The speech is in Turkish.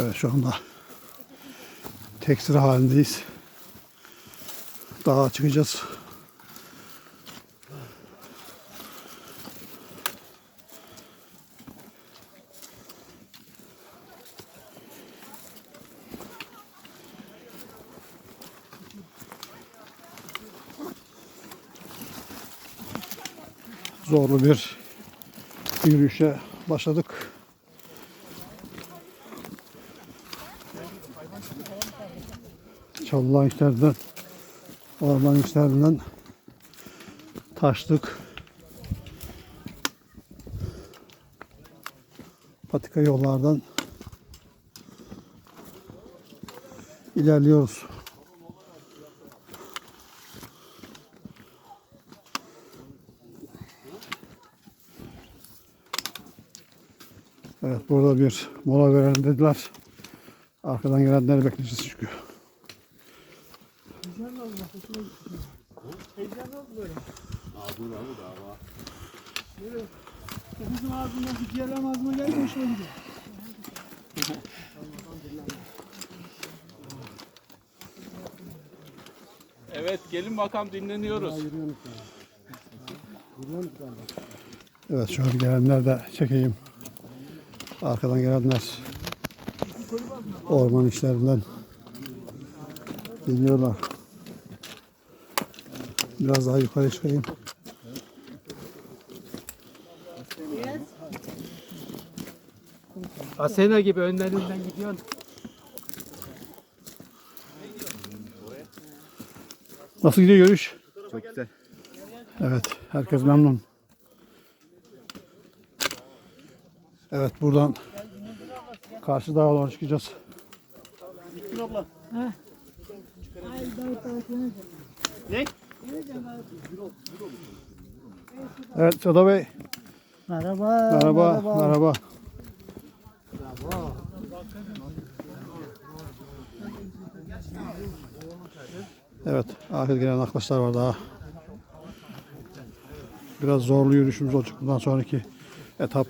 Evet şu anda tek sıra halindeyiz. Dağa çıkacağız. Zorlu bir yürüyüşe başladık. Çalılan işlerden, orman işlerinden taştık. Patika yollardan ilerliyoruz. Evet burada bir mola verelim dediler. Arkadan gelenleri bekleyeceğiz çünkü. Bizim ağzından bir ciğerlem ağzıma geldi hoşuma gidiyor. Evet gelin bakalım dinleniyoruz. Evet şöyle gelenler de çekeyim. Arkadan gelenler orman işlerinden geliyorlar. Biraz daha yukarı çıkayım. Asena gibi önlerinden gidiyorsun. Nasıl gidiyor yürüyüş? Çok güzel. Evet, herkes memnun. Evet, buradan karşı dağa doğru çıkacağız. Ne? Evet, Sada Bey. Merhaba. Merhaba, merhaba. Evet, arkada gelen arkadaşlar var daha. Biraz zorlu yürüyüşümüz olacak bundan sonraki etap.